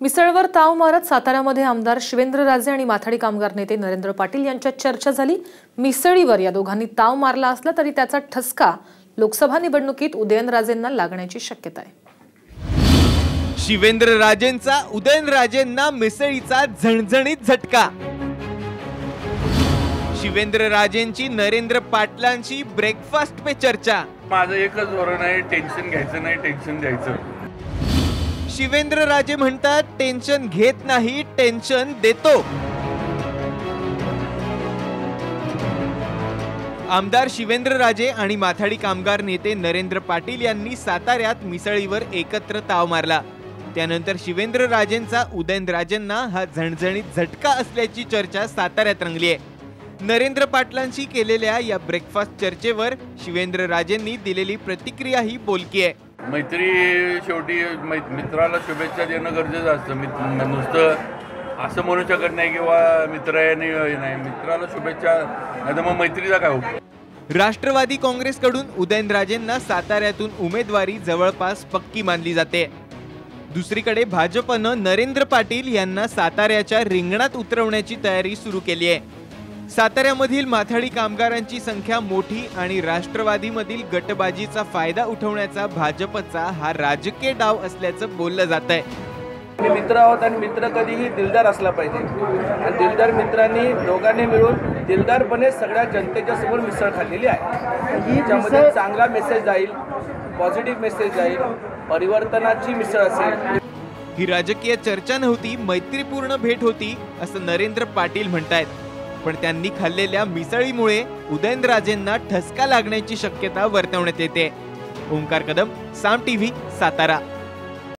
मिसळवर ताव मारत साताऱ्यामध्ये आमदार शिवेंद्रराजे आणि माथाडी कामगार नेते नरेंद्र पाटील यांच्यात चर्चा झाली. मिसळीवर या दोघांनी ताव मारला असला तरी त्याचा ठसका लोकसभा निवडणुकीत उदयनराजेंना लागण्याची शक्यता आहे. शिवेंद्र राजेंचा उदयनराजेंना मिसळीचा झणझणीत झटका. शिवेंद्र राजेंची नरेंद्र पाटलांची ब्रेकफास्ट पे चर्चा. माझं एकच धोरण आहे टेन्शन घ्यायचं नाही टेन्शन द्यायचं. शिवेंद्र राजे म्हणतात टेन्शन घेत नाही टेन्शन देतो. आमदार शिवेंद्र राजे आणि माथाडी कामगार नेते नरेंद्र पाटील यांनी साताऱ्यात मिसळीवर एकत्र ताव मारला. त्यानंतर शिवेंद्र राजेंचा उदयनराजेंना हा झणझणीत झटका असल्याची चर्चा साताऱ्यात रंगली आहे. नरेंद्र पाटलांशी केलेल्या या ब्रेकफास्ट चर्चेवर शिवेंद्र राजेंनी दिलेली प्रतिक्रिया ही बोलकी आहे. मैत्री शेवटी मै मित्राला शुभेच्छा देणं गरजेचं असतं. मित नुसतं असं म्हणू शकत नाही किंवा मित्र आहे नाही. मित्राला शुभेच्छा नाही तर मग मैत्रीचा काय होतो राष्ट्रवादी काँग्रेसकडून उदयनराजेंना साताऱ्यातून उमेदवारी जवळपास पक्की मानली जाते. दुसरीकडे भाजपनं नरेंद्र पाटील यांना साताऱ्याच्या रिंगणात उतरवण्याची तयारी सुरू केली आहे. साताऱ्यामधील माथाडी कामगारांची संख्या मोठी आणि राष्ट्रवादीमधील गटबाजीचा फायदा उठवण्याचा भाजपचा हा राजकीय डाव असल्याचं बोललं जात आहे. मी मित्र आहोत आणि मित्र कधीही दिलदार असला पाहिजे. आणि दिलदार मित्रांनी दोघांनी मिळून दिलदारपणे सगळ्या जनतेच्या समोर मिसळ खाल्लेली आहे. त्याच्यामध्ये चांगला मेसेज जाईल पॉझिटिव्ह मेसेज जाईल परिवर्तनाची मिसळ असेल. ही राजकीय चर्चा नव्हती मैत्रीपूर्ण भेट होती असं नरेंद्र पाटील म्हणतायत. पण त्यांनी खाल्लेल्या मिसळीमुळे उदयनराजेंना ठसका लागण्याची शक्यता वर्तवण्यात येते. ओंकार कदम साम टीव्ही सातारा.